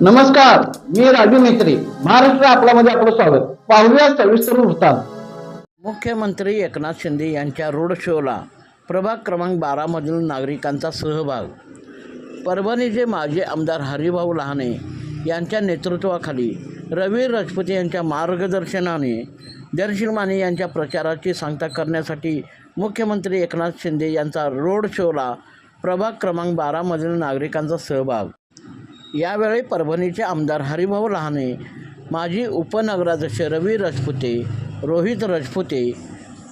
नमस्कार मी राजू मेत्री महाराष्ट्र आपल्यामध्ये आपलं स्वागत. पाहूया सविस्तर वृत्तांत. मुख्यमंत्री एकनाथ शिंदे यांच्या रोड शोला प्रभाग क्रमांक बारामधील नागरिकांचा सहभाग. परभणीचे माजी आमदार हरिभाऊ लहाने यांच्या नेतृत्वाखाली रवी राजपुते यांच्या मार्गदर्शनाने दर्शील माने यांच्या प्रचाराची सांगता करण्यासाठी मुख्यमंत्री एकनाथ शिंदे यांचा रोड शोला प्रभाग क्रमांक बारामधील नागरिकांचा सहभाग. यावेळी परभणीचे आमदार हरिभाऊ लहाने माजी उपनगराध्यक्ष रवी राजपुते रोहित राजपुते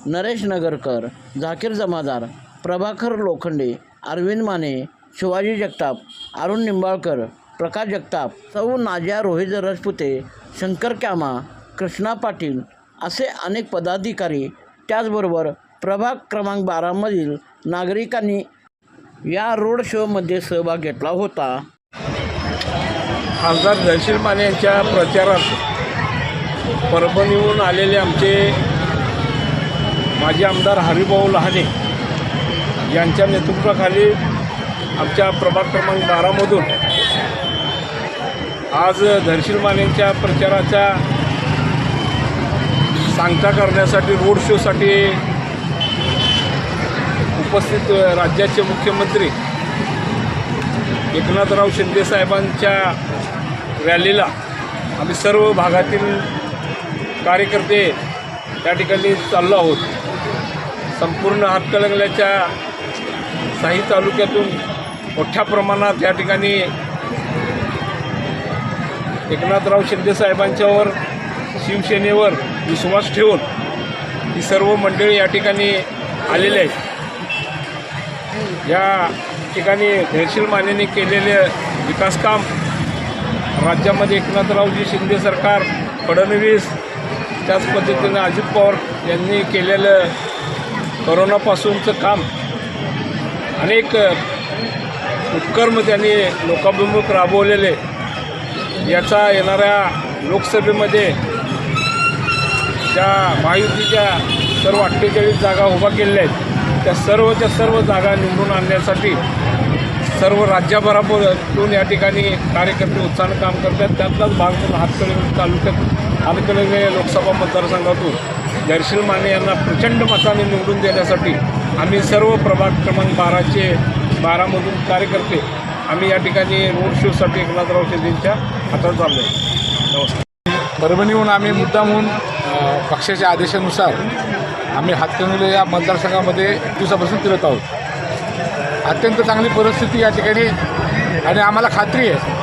नरेश नगरकर झाकीर जमादार प्रभाकर लोखंडे अरविंद माने शिवाजी जगताप अरुण निंबाळकर प्रकाश जगताप सौ नाजिया रोहित राजपुते शंकर क्यामा कृष्णा पाटील असे अनेक पदाधिकारी त्याचबरोबर प्रभाग क्रमांक बारामधील नागरिकांनी या रोड शोमध्ये सहभाग घेतला होता. खासदार जयशील माने यांच्या प्रचारात परभणीहून आलेले आमचे माजी आमदार हरिभाऊ लहाने यांच्या नेतृत्वाखाली आमच्या प्रभाग क्रमांक बारामधून आज धनशील मानेंच्या प्रचाराच्या सांगता करण्यासाठी रोड शोसाठी उपस्थित राज्याचे मुख्यमंत्री एकनाथराव शिंदेसाहेबांच्या रॅलीला आम्ही सर्व भागातील कार्यकर्ते त्या ठिकाणी चाललो आहोत. संपूर्ण हातकलंगल्याच्या साही तालुक्यातून मोठ्या प्रमाणात या ठिकाणी एकनाथराव शिंदेसाहेबांच्यावर शिवसेनेवर विश्वास ठेवून ही सर्व मंडळी या ठिकाणी आलेली आहेत. या ठिकाणी धैर्यशील मानेने केलेले विकासकाम राज्यामध्ये एकनाथरावजी शिंदे सरकार फडणवीस त्याच पद्धतीनं अजित पवार यांनी केलेलं करोनापासूनचं काम. अनेक उपक्रम त्यांनी लोकाभिमुख राबवलेले. याचा येणाऱ्या लोकसभेमध्ये ज्या महायुतीच्या सर्व अठ्ठेचाळीस जागा उभा केलेल्या आहेत त्या सर्वच्या सर्व जागा निवडून आणण्यासाठी सर्व राज्यभरातून या ठिकाणी कार्यकर्ते उत्साहानं काम करतात. त्यातलाच भाग म्हणून हातकणंगले तालुक्यात हातकणंगले लोकसभा मतदारसंघातून दर्शील माने यांना प्रचंड मताने निवडून देण्यासाठी आम्ही सर्व प्रभाग क्रमांक बाराचे बारामधून कार्यकर्ते आम्ही या ठिकाणी रोड शोसाठी एकनाथराव शिंदेच्या हातात चाललो आहे नमस्कार. परभणीहून आम्ही मुद्दामहून पक्षाच्या आदेशानुसार आम्ही हातकणंगले या मतदारसंघामध्ये दिवसापासून फिरत आहोत. अत्यंत चांगली परिस्थिती या ठिकाणी आणि आम्हाला खात्री आहे.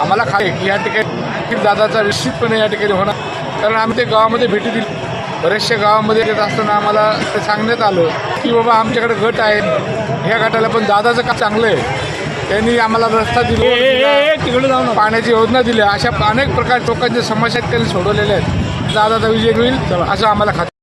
आम्हाला खात्री की या ठिकाणी दादाचा निश्चितपणे या ठिकाणी होणार. कारण आम्ही ते गावामध्ये भेटी दिली. बऱ्याचशा गावामध्ये येत असताना आम्हाला ते सांगण्यात आलं की बाबा आमच्याकडे गट आहे ह्या गटाला पण दादाचं काम चांगलं आहे. त्यांनी आम्हाला रस्ता दिला. पाण्याची योजना दिल्या अशा अनेक प्रकार लोकांच्या समस्या त्यांनी सोडवलेल्या आहेत. दादाचा विजय होईल असं आम्हाला खात्री